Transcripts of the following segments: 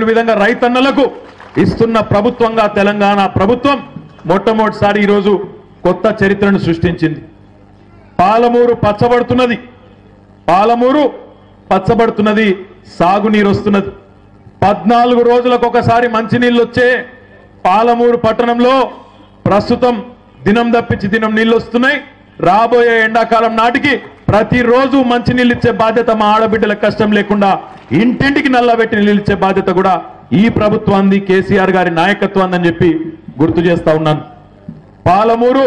కాని విధంగా రైతన్నలకు ఇస్తున్న ప్రభుత్వంగా తెలంగాణ ప్రభుత్వం మొట్టమొదటిసారి ఈరోజు కొత్త చరిత్రను సృష్టించింది. పాలమూరు పచ్చబడుతున్నది. పాలమూరు పచ్చబడుతున్నది సాగునీరు వస్తున్నది. పద్నాలుగు రోజులకు ఒకసారి మంచినీళ్ళు వచ్చే పాలమూరు పట్టణంలో ప్రస్తుతం దినం తప్పించి దినం నీళ్ళు వస్తున్నాయి రాబోయే ఎండాకాలం నాటికి ప్రతిరోజు మంచినీళ్ళు ఇచ్చే బాధ్యత మా ఆడబిడ్డల కష్టం లేకుండా ఇంటింటికి నల్లబెట్టి నీళ్ళు ఇచ్చే బాధ్యత కూడా ఈ ప్రభుత్వాన్ని కేసీఆర్ గారి నాయకత్వాన్ని అని చెప్పి గుర్తు చేస్తా ఉన్నాను. పాలమూరు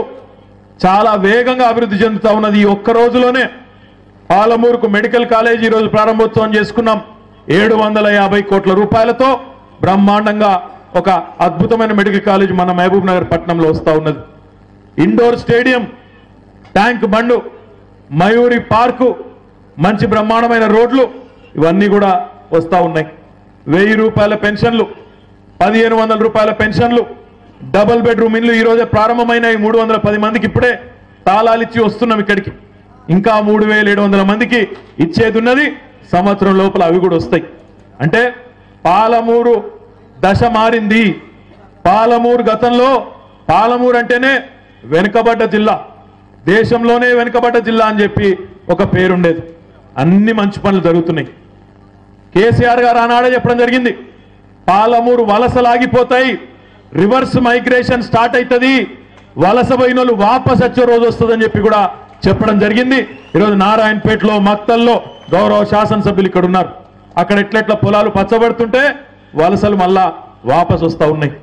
చాలా వేగంగా అభివృద్ధి చెందుతా ఉన్నది. ఈ ఒక్క రోజులోనే పాలమూరుకు మెడికల్ కాలేజ్ ఈ రోజు ప్రారంభోత్సవం చేసుకున్నాం. ఏడు వందల యాభై కోట్ల రూపాయలతో బ్రహ్మాండంగా ఒక అద్భుతమైన మెడికల్ కాలేజ్ మన మహబూబ్ నగర్ పట్టణంలో వస్తూ ఉన్నది. Indoor stadium tank bund Mayuri park మంచి బ్రహ్మాండమైన రోడ్లు ఇవన్నీ కూడా వస్తూ ఉన్నాయి. వెయ్యి రూపాయల పెన్షన్లు పదిహేను వందల రూపాయల పెన్షన్లు డబుల్ బెడ్రూమ్ ఇల్లు ఈరోజే ప్రారంభమైనవి మూడు వందల పది మందికి ఇప్పుడే తాళాలు ఇచ్చి వస్తున్నాం ఇక్కడికి. ఇంకా మూడు వేల ఏడు వందల మందికి ఇచ్చేది ఉన్నది సంవత్సరం లోపల అవి కూడా వస్తాయి. అంటే పాలమూరు దశ మారింది. పాలమూరు గతంలో పాలమూరు అంటేనే వెనుకబడ్డ జిల్లా. దేశంలోనే వెనుకబడ్డ జిల్లా అని చెప్పి ఒక పేరుండేది. అన్ని మంచి పనులు జరుగుతున్నాయి. కేసీఆర్ గారు ఆనాడే చెప్పడం జరిగింది. పాలమూరు వలసలాగిపోతాయి రివర్స్ మైగ్రేషన్ స్టార్ట్ అవుతుంది వలస పోయిన వాళ్ళు వాపస్ వచ్చే రోజు వస్తుందని చెప్పి కూడా చెప్పడం జరిగింది. ఈరోజు నారాయణపేటలో మక్తల్లో గౌరవ శాసనసభ్యులు ఇక్కడ ఉన్నారు. అక్కడ ఎట్లెట్ల పొలాలు పచ్చబడుతుంటే వలసలు మళ్ళా వాపస్ వస్తూ ఉన్నాయి.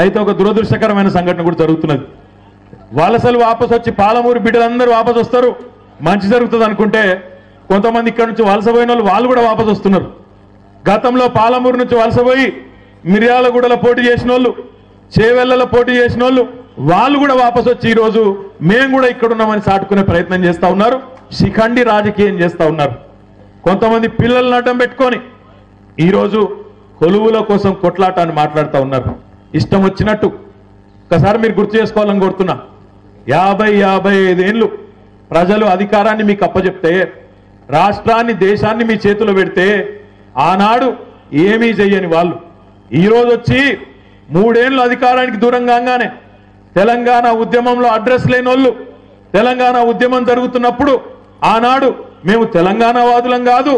అయితే ఒక దురదృష్టకరమైన సంఘటన కూడా జరుగుతున్నది. వలసలు వాపస్ వచ్చి పాలమూరు బిడ్డలందరూ వాపస్ వస్తారు. మంచి జరుగుతుంది అనుకుంటే కొంతమంది ఇక్కడ నుంచి వలస పోయిన వాళ్ళు వాళ్ళు కూడా వాపస్ వస్తున్నారు. గతంలో పాలమూరు నుంచి వలసపోయి మిర్యాలగూడలో పోటీ చేసిన వాళ్ళు చేవెళ్ళలో పోటీ చేసిన వాళ్ళు వాళ్ళు కూడా వాపస్ వచ్చి ఈరోజు మేము కూడా ఇక్కడ ఉన్నామని ప్రయత్నం చేస్తూ ఉన్నారు. శిఖండి రాజకీయం చేస్తూ ఉన్నారు. కొంతమంది పిల్లల్ని అడ్డం పెట్టుకొని ఈరోజు కొలువుల కోసం కొట్లాట అని మాట్లాడుతూ ఉన్నారు. ఇష్టం వచ్చినట్టు. ఒకసారి మీరు గుర్తు చేసుకోవాలని కోరుతున్నా. యాభై యాభై ఐదేళ్ళు ప్రజలు అధికారాన్ని మీకు అప్పచెప్తే రాష్ట్రాన్ని దేశాన్ని మీ చేతిలో పెడితే ఆనాడు ఏమీ చెయ్యని వాళ్ళు. ఈరోజు వచ్చి మూడేళ్ళు అధికారానికి దూరం కాగానే తెలంగాణ ఉద్యమంలో అడ్రస్ లేని వాళ్ళు తెలంగాణ ఉద్యమం జరుగుతున్నప్పుడు ఆనాడు మేము తెలంగాణవాదులం కాదు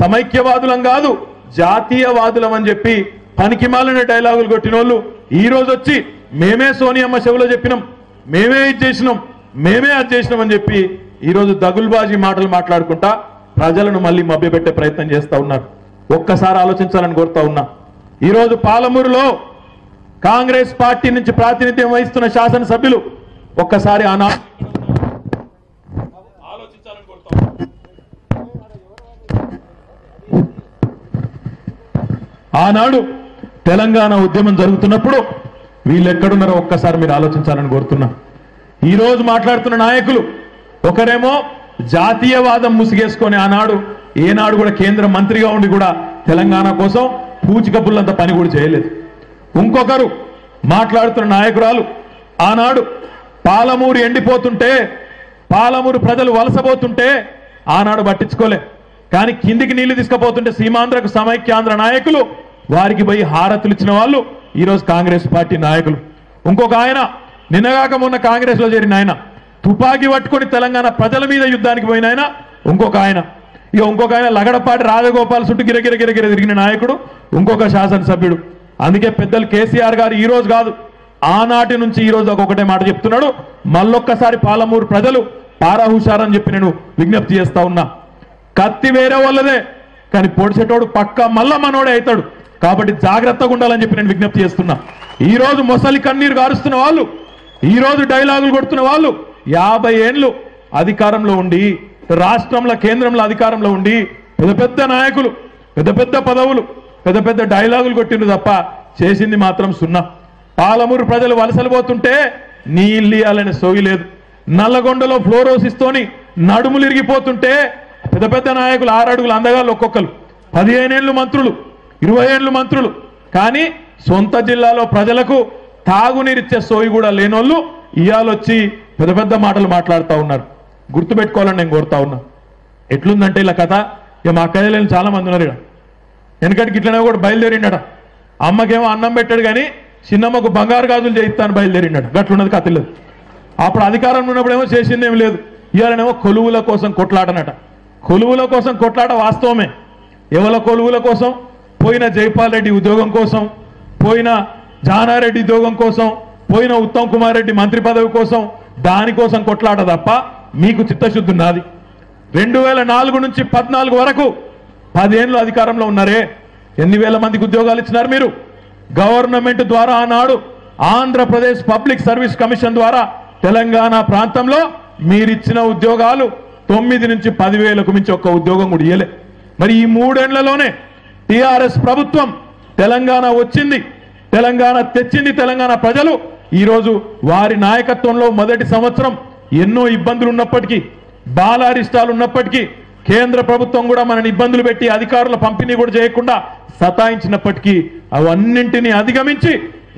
సమైక్యవాదులం కాదు జాతీయవాదులం అని చెప్పి పనికిమాలిన డైలాగులు కొట్టిన వాళ్ళు ఈరోజు వచ్చి మేమే సోనియమ్మ చెవిలో చెప్పినాం. మేమే ఇది చేసినాం మేమే అది చేసినాం అని చెప్పి ఈ రోజు దగుల్బాజీ మాటలు మాట్లాడుకుంటా ప్రజలను మళ్ళీ మభ్యపెట్టే ప్రయత్నం చేస్తా ఉన్నారు ఒక్కసారి ఆలోచించాలని కోరుతా ఉన్నా ఈ రోజు పాలమూరులో కాంగ్రెస్ పార్టీ నుంచి ప్రాతినిధ్యం వహిస్తున్న శాసనసభ్యులు ఒక్కసారి ఆనా ఆలోచించాలని కోరుతా. ఆనాడు తెలంగాణ ఉద్యమం జరుగుతున్నప్పుడు వీళ్ళు ఎక్కడున్నారో ఒక్కసారి మీరు ఆలోచించాలని కోరుతున్నా. ఈరోజు మాట్లాడుతున్న నాయకులు ఒకరేమో జాతీయవాదం ముసిగేసుకొని ఆనాడు ఏనాడు కూడా కేంద్ర మంత్రిగా ఉండి కూడా తెలంగాణ కోసం పూచిక పుల్లంత పని కూడా చేయలేదు. ఇంకొకరు మాట్లాడుతున్న నాయకురాలు ఆనాడు పాలమూరు ఎండిపోతుంటే పాలమూరు ప్రజలు వలసపోతుంటే ఆనాడు పట్టించుకోలే. కానీ కిందికి నీళ్ళు తీసుకుపోతుంటే సీమాంధ్రకు సమైక్యాంధ్ర నాయకులు వారికి పోయి హారతులు ఇచ్చిన వాళ్ళు ఈరోజు కాంగ్రెస్ పార్టీ నాయకులు. ఇంకొక ఆయన నిన్నగాక మొన్న కాంగ్రెస్లో చేరిన ఆయన. తుపాకీ పట్టుకొని తెలంగాణ ప్రజల మీద యుద్ధానికి పోయిన ఆయన ఇంకొక ఆయన. ఇక ఇంకొక ఆయన లగడపాటి రాజగోపాల్ చుట్టూ గిరగిర గిరగిర తిరిగిన నాయకుడు ఇంకొక శాసనసభ్యుడు. అందుకే పెద్దలు కేసీఆర్ గారు ఈ రోజు కాదు ఆనాటి నుంచి ఈ రోజు ఒకటే మాట చెప్తున్నాడు. మళ్ళొక్కసారి పాలమూరు ప్రజలు పారాహుషారని చెప్పి నేను విజ్ఞప్తి చేస్తా ఉన్నా. కత్తి వేరే వాళ్ళదే కానీ పొడిచేటోడు పక్క మళ్ళా మనోడే అవుతాడు. కాబట్టి జాగ్రత్తగా ఉండాలని చెప్పి నేను విజ్ఞప్తి చేస్తున్నా. ఈరోజు మొసలి కన్నీరు గారుస్తున్న వాళ్ళు ఈరోజు డైలాగులు కొడుతున్న వాళ్ళు యాభై ఏండ్లు అధికారంలో ఉండి రాష్ట్రంలో కేంద్రంలో అధికారంలో ఉండి పెద్ద పెద్ద నాయకులు పెద్ద పెద్ద పదవులు పెద్ద పెద్ద డైలాగులు కొట్టిండ్రు తప్ప చేసింది మాత్రం సున్నా. పాలమూరు ప్రజలు వలసలు పోతుంటే నీళ్ళు ఇవ్వాలనే సోగి లేదు. నల్లగొండలో ఫ్లోరోసిస్తోని నడుములు ఇరిగిపోతుంటే పెద్ద పెద్ద నాయకులు ఆరడుగులు అందగాళ్ళు ఒక్కొక్కరు. పదిహేనేళ్ళు మంత్రులు ఇరవై ఏళ్ళు మంత్రులు. కానీ సొంత జిల్లాలో ప్రజలకు తాగునీరిచ్చే సోయి కూడా లేనోళ్ళు ఇయాలొచ్చి పెద్ద పెద్ద మాటలు మాట్లాడుతూ ఉన్నారు. గుర్తుపెట్టుకోవాలని నేను కోరుతా ఉన్నా. ఎట్లుందంటే ఇలా కథ? ఇక మా అక్కయ్యలు చాలా మంది ఉన్నారు ఇక్కడ. వెనకటికి ఇట్లనే కూడా బయలుదేరిండట. అమ్మకేమో అన్నం పెట్టాడు కానీ చిన్నమ్మకు బంగారు గాజులు చేయిస్తాను బయలుదేరిండట. గట్లున్నది కథలేదు అప్పుడు అధికారం ఉన్నప్పుడేమో చేసిందేం లేదు. ఇవాళనేమో కొలువుల కోసం కొట్లాటనట కొలువుల కోసం కొట్లాట వాస్తవమే. ఎవల కొలువుల కోసం? పోయిన జైపాల్ రెడ్డి ఉద్యోగం కోసం పోయిన జానారెడ్డి ఉద్యోగం కోసం పోయిన ఉత్తమ్ కుమార్ రెడ్డి మంత్రి పదవి కోసం దానికోసం కొట్లాట తప్ప మీకు చిత్తశుద్ధి ఉన్నది. రెండు వేల నాలుగు నుంచి పద్నాలుగు వరకు పదేళ్ళు అధికారంలో ఉన్నారే. ఎన్ని వేల మందికి ఉద్యోగాలు ఇచ్చినారు మీరు? గవర్నమెంట్ ద్వారా ఆనాడు ఆంధ్రప్రదేశ్ పబ్లిక్ సర్వీస్ కమిషన్ ద్వారా తెలంగాణ ప్రాంతంలో మీరిచ్చిన ఉద్యోగాలు తొమ్మిది నుంచి పదివేలకు మించి ఒక్క ఉద్యోగం కూడా ఇయ్యలే. మరి ఈ మూడేళ్ళలోనే టిఆర్ఎస్ ప్రభుత్వం తెలంగాణ వచ్చింది తెలంగాణ తెచ్చింది తెలంగాణ ప్రజలు. ఈరోజు వారి నాయకత్వంలో మొదటి సంవత్సరం ఎన్నో ఇబ్బందులు ఉన్నప్పటికీ బాలారిష్టాలు ఉన్నప్పటికీ కేంద్ర ప్రభుత్వం కూడా మనని ఇబ్బందులు పెట్టి అధికారుల పంపిణీ కూడా చేయకుండా సతాయించినప్పటికీ అవన్నింటినీ అధిగమించి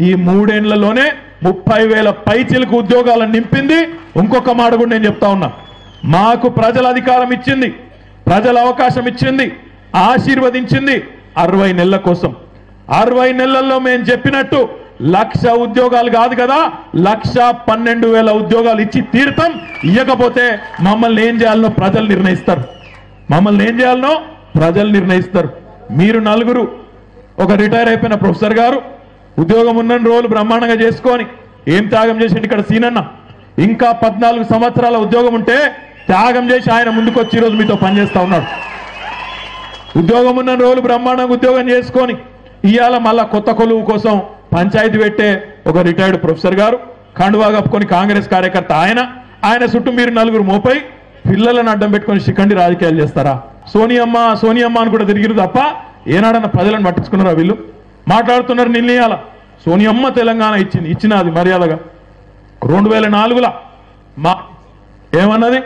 ఈ మూడేళ్ళలోనే ముప్పై వేల పైచిలకు ఉద్యోగాలను నింపింది. ఇంకొక మాట కూడా నేను చెప్తా ఉన్నా. మాకు ప్రజల అధికారం ఇచ్చింది ప్రజల అవకాశం ఇచ్చింది ఆశీర్వదించింది అరవై నెలల కోసం. అరవై నెలల్లో మేము చెప్పినట్టు లక్ష ఉద్యోగాలు కాదు కదా లక్ష పన్నెండు వేల ఉద్యోగాలు ఇచ్చి తీర్థం ఇవ్వకపోతే మమ్మల్ని ఏం చేయాలనో ప్రజలు నిర్ణయిస్తారు. మమ్మల్ని ఏం చేయాలనో ప్రజలు నిర్ణయిస్తారు. మీరు నలుగురు ఒక రిటైర్ అయిపోయిన ప్రొఫెసర్ గారు ఉద్యోగం ఉన్న రోజులు బ్రహ్మాండంగా చేసుకొని ఏం త్యాగం చేసిండు ఇక్కడ సీనన్న? ఇంకా పద్నాలుగు సంవత్సరాల ఉద్యోగం ఉంటే త్యాగం చేసి ఆయన ముందుకొచ్చి ఈరోజు మీతో పనిచేస్తా ఉన్నాడు. ఉద్యోగం ఉన్న రోజులు బ్రహ్మాండంగా ఉద్యోగం చేసుకొని ఇవాళ మళ్ళా కొత్త కొలువు కోసం పంచాయతీ పెట్టే ఒక రిటైర్డ్ ప్రొఫెసర్ గారు కండువా కప్పుకొని కాంగ్రెస్ కార్యకర్త ఆయన. ఆయన చుట్టూ మీరు నలుగురు మోపై పిల్లలను అడ్డం పెట్టుకొని శిఖండి రాజకీయాలు చేస్తారా? సోనియమ్మ సోనియమ్మ అని కూడా తిరిగిరు తప్ప ఏనాడన్న ప్రజలను పట్టించుకున్నారా వీళ్ళు? మాట్లాడుతున్నారు నిర్ణయాల సోనియమ్మ తెలంగాణ ఇచ్చింది ఇచ్చినది మర్యాదగా. రెండు వేల నాలుగులా మా ఏమన్నది?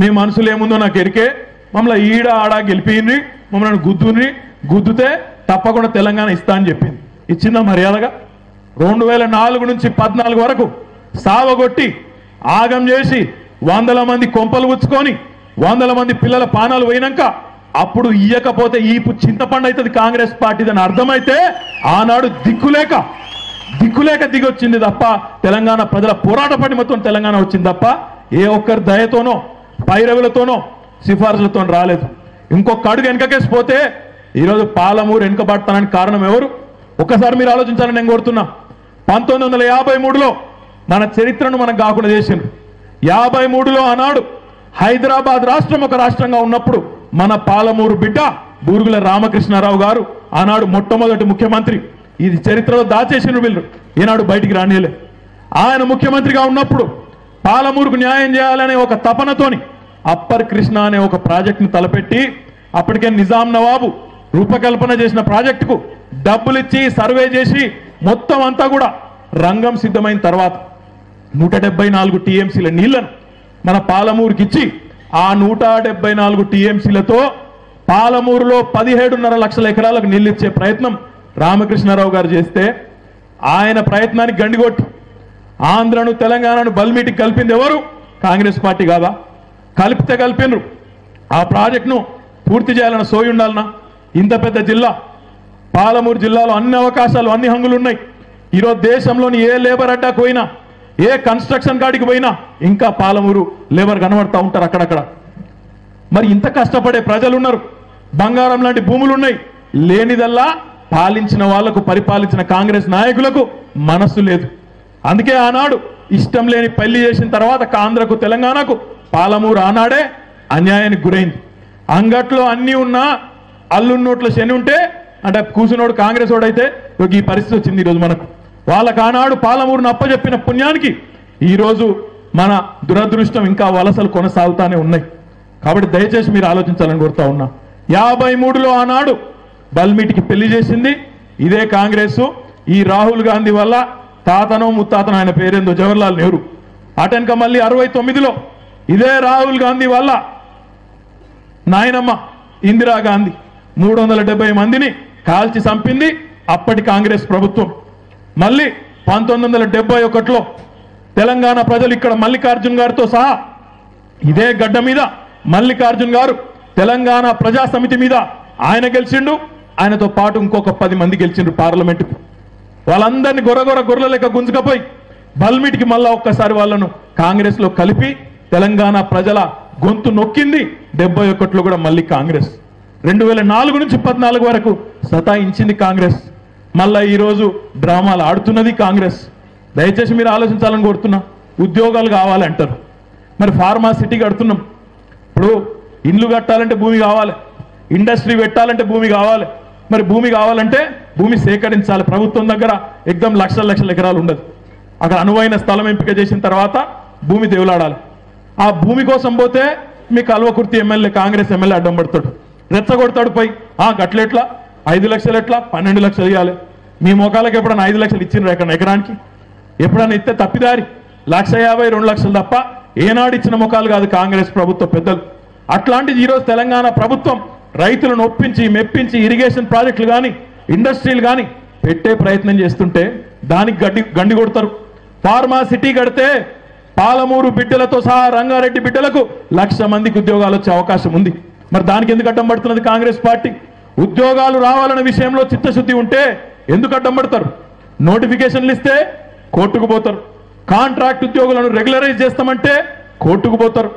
మీ మనసులో ఏముందో నాకు ఎరికే. మమ్మల్ని ఈడ ఆడ గెలిపింది మమ్మల్ని గుద్దుని గుద్దుతే తప్పకుండా తెలంగాణ ఇస్తా అని చెప్పింది. ఇచ్చిందా మర్యాదగా? రెండు వేల నాలుగు నుంచి పద్నాలుగు వరకు సావగొట్టి ఆగం చేసి వందల మంది కొంపలు ఉచ్చుకొని వందల మంది పిల్లల పానాలు పోయినాక అప్పుడు ఇయ్యకపోతే ఈ చింతపండు అవుతుంది కాంగ్రెస్ పార్టీదని అర్థమైతే ఆనాడు దిక్కులేక దిక్కులేక దిగొచ్చింది తప్ప తెలంగాణ ప్రజల పోరాట పడిమతో తెలంగాణ వచ్చింది తప్ప ఏ ఒక్కరి దయతోనో పైరవులతోనో సిఫార్సులతో రాలేదు. ఇంకొక అడుగు వెనకకేసి పోతే ఈరోజు పాలమూరు వెనుకబడతానని కారణం ఎవరు? ఒక్కసారి మీరు ఆలోచించాలని నేను కోరుతున్నా. పంతొమ్మిది వందల యాభై మూడులో మన చరిత్రను మనం కాకుండా చేసింది యాభై మూడులో ఆనాడు హైదరాబాద్ రాష్ట్రం ఒక రాష్ట్రంగా ఉన్నప్పుడు మన పాలమూరు బిడ్డ బూరుగుల రామకృష్ణారావు గారు ఆనాడు మొట్టమొదటి ముఖ్యమంత్రి. ఇది చరిత్రలో దాచేసిన వీళ్ళు. ఈనాడు బయటికి రానియలే. ఆయన ముఖ్యమంత్రిగా ఉన్నప్పుడు పాలమూరుకు న్యాయం చేయాలనే ఒక తపనతోని అప్పర్ కృష్ణ అనే ఒక ప్రాజెక్టును తలపెట్టి అప్పటికే నిజాం నవాబు రూపకల్పన చేసిన ప్రాజెక్టుకు డబ్బులు ఇచ్చి సర్వే చేసి మొత్తం అంతా కూడా రంగం సిద్ధమైన తర్వాత నూట డెబ్బై నాలుగు టీఎంసీల నీళ్ళను మన పాలమూరుకి ఇచ్చి ఆ నూట డెబ్బై నాలుగు టీఎంసీలతో పాలమూరులో పదిహేడున్నర లక్షల ఎకరాలకు నీళ్ళు ఇచ్చే ప్రయత్నం రామకృష్ణారావు గారు చేస్తే ఆయన ప్రయత్నానికి గండిగొట్టు. ఆంధ్రను తెలంగాణను బల్మీటికి కలిపింది ఎవరు? కాంగ్రెస్ పార్టీ కాదా? కలిపితే కలిపినరు. ఆ ప్రాజెక్టును పూర్తి చేయాలన్న సోయి ఉండాలన్నా. ఇంత పెద్ద జిల్లా పాలమూరు జిల్లాలో అన్ని అవకాశాలు అన్ని హంగులు ఉన్నాయి ఈరోజు దేశంలోని ఏ లేబర్ అడ్డాకు పోయినా ఏ కన్స్ట్రక్షన్ కాడికి పోయినా ఇంకా పాలమూరు లేబర్ కనబడతా ఉంటారు అక్కడక్కడ. మరి ఇంత కష్టపడే ప్రజలు ఉన్నారు బంగారం లాంటి భూములు ఉన్నాయి లేనిదల్లా పాలించిన వాళ్ళకు పరిపాలించిన కాంగ్రెస్ నాయకులకు మనస్సు లేదు. అందుకే ఆనాడు ఇష్టం లేని పెళ్ళి చేసిన తర్వాత ఆంధ్రకు తెలంగాణకు పాలమూరు ఆనాడే అన్యాయానికి గురైంది. అంగట్లో అన్ని ఉన్నా అల్లున్నోట్ల శని ఉంటే అంటే కూసునోడు కాంగ్రెస్ వాడైతే ఈ పరిస్థితి వచ్చింది ఈరోజు మనకు. వాళ్ళకు ఆనాడు పాలమూరును అప్పచెప్పిన పుణ్యానికి ఈరోజు మన దురదృష్టం ఇంకా వలసలు కొనసాగుతానే ఉన్నాయి. కాబట్టి దయచేసి మీరు ఆలోచించాలని కోరుతా ఉన్నా. యాభై మూడులో ఆనాడు బల్మీటికి పెళ్ళి చేసింది ఇదే కాంగ్రెస్. ఈ రాహుల్ గాంధీ వల్ల తాతనో ముత్తాతనో ఆయన పేరేందో జవహర్లాల్ నెహ్రూ. అటెన్క మళ్ళీ అరవై తొమ్మిదిలో ఇదే రాహుల్ గాంధీ వల్ల నాయనమ్మ ఇందిరాగాంధీ మూడు వందల డెబ్బై మందిని కాల్చి చంపింది అప్పటి కాంగ్రెస్ ప్రభుత్వం. మళ్ళీ పంతొమ్మిది వందల డెబ్బై ఒకటిలో తెలంగాణ ప్రజలు ఇక్కడ మల్లికార్జున్ గారితో సహా ఇదే గడ్డ మీద మల్లికార్జున్ గారు తెలంగాణ ప్రజా సమితి మీద ఆయన గెలిచిండు. ఆయనతో పాటు ఇంకొక పది మంది గెలిచిండ్రు పార్లమెంటుకు. వాళ్ళందరినీ గొర్రగొర్ర గొర్రెల లెక్క గుంజుకపోయి బల్మిటికి మళ్ళా ఒక్కసారి వాళ్ళను కాంగ్రెస్లో కలిపి తెలంగాణ ప్రజల గొంతు నొక్కింది డెబ్బై ఒకటిలో కూడా మళ్ళీ కాంగ్రెస్. రెండు వేల నాలుగు నుంచి పద్నాలుగు వరకు సతాయించింది కాంగ్రెస్. మళ్ళా ఈరోజు డ్రామాలు ఆడుతున్నది కాంగ్రెస్. దయచేసి మీరు ఆలోచించాలని కోరుతున్నా. ఉద్యోగాలు కావాలంటారు మరి ఫార్మా సిటీ కడుతున్నాం. ఇప్పుడు ఇండ్లు కట్టాలంటే భూమి కావాలి. ఇండస్ట్రీ పెట్టాలంటే భూమి కావాలి. మరి భూమి కావాలంటే భూమి సేకరించాలి. ప్రభుత్వం దగ్గర ఎగ్దం లక్షల లక్షల ఎకరాలు ఉండదు. అక్కడ అనువైన స్థలం ఎంపిక చేసిన తర్వాత భూమి దేవులాడాలి. ఆ భూమి కోసం పోతే మీ కల్వకుర్తి ఎమ్మెల్యే కాంగ్రెస్ ఎమ్మెల్యే అడ్డం పడతాడు. రెచ్చగొడతాడు పోయి. ఆ గట్లెట్లా ఐదు లక్షలు ఎట్లా? పన్నెండు లక్షలు ఇవ్వాలి మీ మొఖాలకు ఎప్పుడైనా ఐదు లక్షలు ఇచ్చిండ్రు ఎక్కడ ఎకరానికి? ఎప్పుడైనా ఇస్తే తప్పిదారి. లక్ష యాభై రెండు లక్షలు తప్ప ఏనాడు ఇచ్చిన ముఖాలు కాదు కాంగ్రెస్ ప్రభుత్వ పెద్దలు. అట్లాంటిది ఈరోజు తెలంగాణ ప్రభుత్వం రైతులను ఒప్పించి మెప్పించి ఇరిగేషన్ ప్రాజెక్టులు కానీ ఇండస్ట్రీలు కానీ పెట్టే ప్రయత్నం చేస్తుంటే దానికి గడ్డి గండి కొడతారు. ఫార్మా సిటీ కడితే పాలమూరు బిడ్డలతో సహా రంగారెడ్డి బిడ్డలకు లక్ష మందికి ఉద్యోగాలు వచ్చే అవకాశం ఉంది. మరి దానికి ఎందుకు అడ్డం పడుతున్నది కాంగ్రెస్ పార్టీ? ఉద్యోగాలు రావాలనే విషయంలో చిత్తశుద్ధి ఉంటే ఎందుకు అడ్డం పడతారు? నోటిఫికేషన్లు ఇస్తే కోర్టుకు పోతారు. కాంట్రాక్ట్ ఉద్యోగులను రెగ్యులరైజ్ చేస్తామంటే కోర్టుకు పోతారు.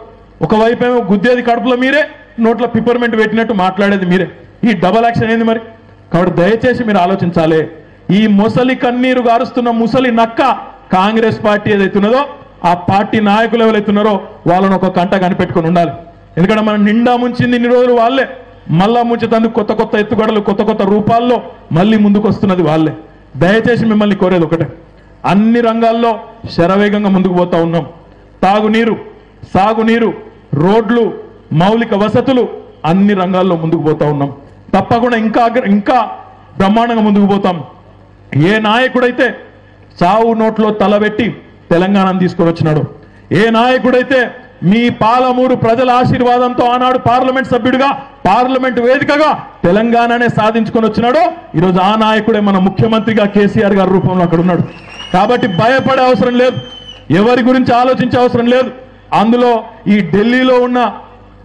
ఒకవైపు ఏమో గుద్దేది కడుపులో మీరే నోట్ల పిపర్మెంట్ పెట్టినట్టు మాట్లాడేది మీరే. ఈ డబల్ యాక్షన్ ఏంది మరి? కాబట్టి దయచేసి మీరు ఆలోచించాలి. ఈ ముసలి కన్నీరు గారుస్తున్న ముసలి నక్క కాంగ్రెస్ పార్టీ ఏదైతున్నదో ఆ పార్టీ నాయకులు ఎవరైతున్నారో వాళ్ళని ఒక కంట కనిపెట్టుకొని ఉండాలి. ఎందుకంటే మనం నిండా ముంచింది ఇన్ని రోజులు వాళ్ళే. మళ్ళా ముంచేతందుకు కొత్త కొత్త ఎత్తుగడలు కొత్త కొత్త రూపాల్లో మళ్ళీ ముందుకు వస్తున్నది వాళ్ళే. దయచేసి మిమ్మల్ని కోరేది ఒకటే. అన్ని రంగాల్లో శరవేగంగా ముందుకు పోతా ఉన్నాం. తాగునీరు సాగునీరు రోడ్లు మౌలిక వసతులు అన్ని రంగాల్లో ముందుకు పోతా ఉన్నాం. తప్పకుండా ఇంకా ఇంకా బ్రహ్మాండంగా ముందుకు పోతాం. ఏ నాయకుడైతే చావు నోట్లో తలబెట్టి తెలంగాణను తీసుకొని వచ్చినాడు ఏ నాయకుడైతే మీ పాలమూరు ప్రజల ఆశీర్వాదంతో ఆనాడు పార్లమెంట్ సభ్యుడిగా పార్లమెంట్ వేదికగా తెలంగాణనే సాధించుకొని వచ్చినాడో ఈరోజు ఆ నాయకుడే మన ముఖ్యమంత్రిగా కేసీఆర్ గారి రూపంలో అక్కడ ఉన్నాడు. కాబట్టి భయపడే అవసరం లేదు. ఎవరి గురించి ఆలోచించే అవసరం లేదు. అందులో ఈ ఢిల్లీలో ఉన్న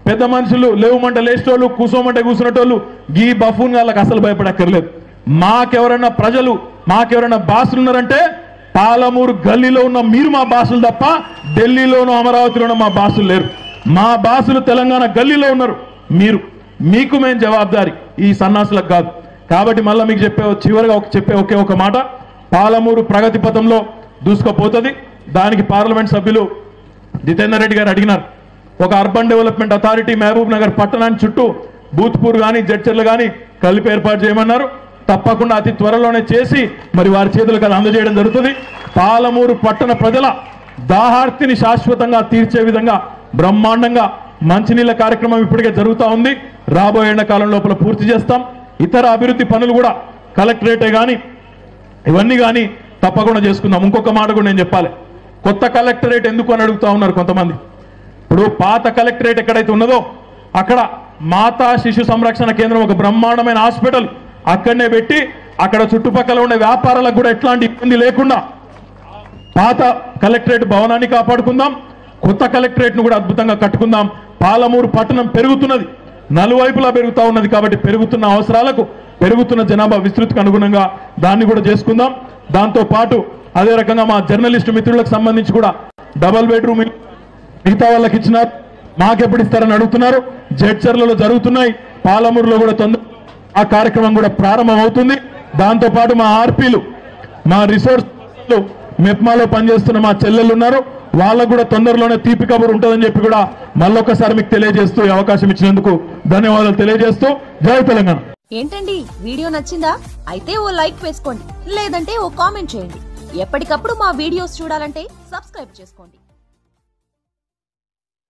పెద్ద మనుషులు లేవుమంటే లేచేటోళ్ళు కూసోమంట కూర్చునేటోళ్ళు గీ బఫూన్ వాళ్ళకి అసలు భయపడక్కర్లేదు. మాకెవరైనా ప్రజలు మాకెవరైనా బాసులు ఉన్నారంటే పాలమూరు గల్లీలో ఉన్న మీరు మా బాసులు తప్ప ఢిల్లీలోనూ అమరావతిలోనూ మా బాసులు లేరు. మా బాసులు తెలంగాణ గల్లీలో ఉన్నారు. మీరు మీకు మేము జవాబుదారి ఈ సన్నాసులకు కాదు. కాబట్టి మళ్ళీ మీకు చెప్పే చివరిగా ఒక చెప్పే ఒకే ఒక మాట. పాలమూరు ప్రగతి పథంలో దూసుకుపోతుంది. దానికి పార్లమెంట్ సభ్యులు జితేందర్ రెడ్డి గారు అడిగినారు. ఒక urban development authority Mahabub Nagar పట్టణాన్ని చుట్టూ బూత్పూర్ కానీ జడ్చర్లు కానీ కలిపి ఏర్పాటు చేయమన్నారు. తప్పకుండా అతి త్వరలోనే చేసి మరి వారి చేతులకు అది అందజేయడం జరుగుతుంది. పాలమూరు పట్టణ ప్రజల దాహార్తిని శాశ్వతంగా తీర్చే విధంగా బ్రహ్మాండంగా మంచినీళ్ళ కార్యక్రమం ఇప్పటికే జరుగుతూ ఉంది. రాబోయే ఎండాకాలం లోపల పూర్తి చేస్తాం. ఇతర అభివృద్ధి పనులు కూడా కలెక్టరేటే కానీ ఇవన్నీ కానీ తప్పకుండా చేసుకుందాం. ఇంకొక మాట కూడా నేను చెప్పాలి. కొత్త కలెక్టరేట్ ఎందుకు అని అడుగుతా ఉన్నారు కొంతమంది. ఇప్పుడు పాత కలెక్టరేట్ ఎక్కడైతే ఉన్నదో అక్కడ మాతా శిశు సంరక్షణ కేంద్రం ఒక బ్రహ్మాండమైన హాస్పిటల్ అక్కడనే పెట్టి అక్కడ చుట్టుపక్కల ఉన్న వ్యాపారాలకు కూడా ఎట్లాంటి ఇబ్బంది లేకుండా పాత కలెక్టరేట్ భవనాన్ని కాపాడుకుందాం కొత్త కలెక్టరేట్ను కూడా అద్భుతంగా కట్టుకుందాం. పాలమూరు పట్టణం పెరుగుతున్నది నలువైపులా పెరుగుతూ ఉన్నది కాబట్టి పెరుగుతున్న అవసరాలకు పెరుగుతున్న జనాభా విస్తృతికి అనుగుణంగా దాన్ని కూడా చేసుకుందాం. దాంతో పాటు అదే రకంగా మా జర్నలిస్టు మిత్రులకు సంబంధించి కూడా డబల్ బెడ్రూమ్ మిగతా వాళ్ళకి ఇచ్చినారు. మాకెప్పుడు ఇస్తారని అడుగుతున్నారు. జడ్చర్లలో జరుగుతున్నాయి. పాలమూరులో కూడా తొందర ఆ కార్యక్రమం కూడా ప్రారంభమవుతుంది. దాంతోపాటు దాంతో పాటు మా ఆర్పీలు మా రిసోర్స్లు మెప్మాలో పనిచేస్తున్న మా చెల్లెళ్ళు ఉన్నారు. వాళ్ళకు కూడా తొందరలోనే తీపి కబురు ఉంటుందని చెప్పి కూడా మళ్ళొకసారి మీకు తెలియజేస్తూ అవకాశం ఇచ్చినందుకు ధన్యవాదాలు తెలియజేస్తూ జై తెలంగాణ. ఏంటండి వీడియో నచ్చిందా? అయితే ఓ లైక్ వేసుకోండి లేదంటే ఓ కామెంట్ చేయండి. ఎప్పటికప్పుడు మా వీడియోస్ చూడాలంటే సబ్స్క్రైబ్ చేసుకోండి.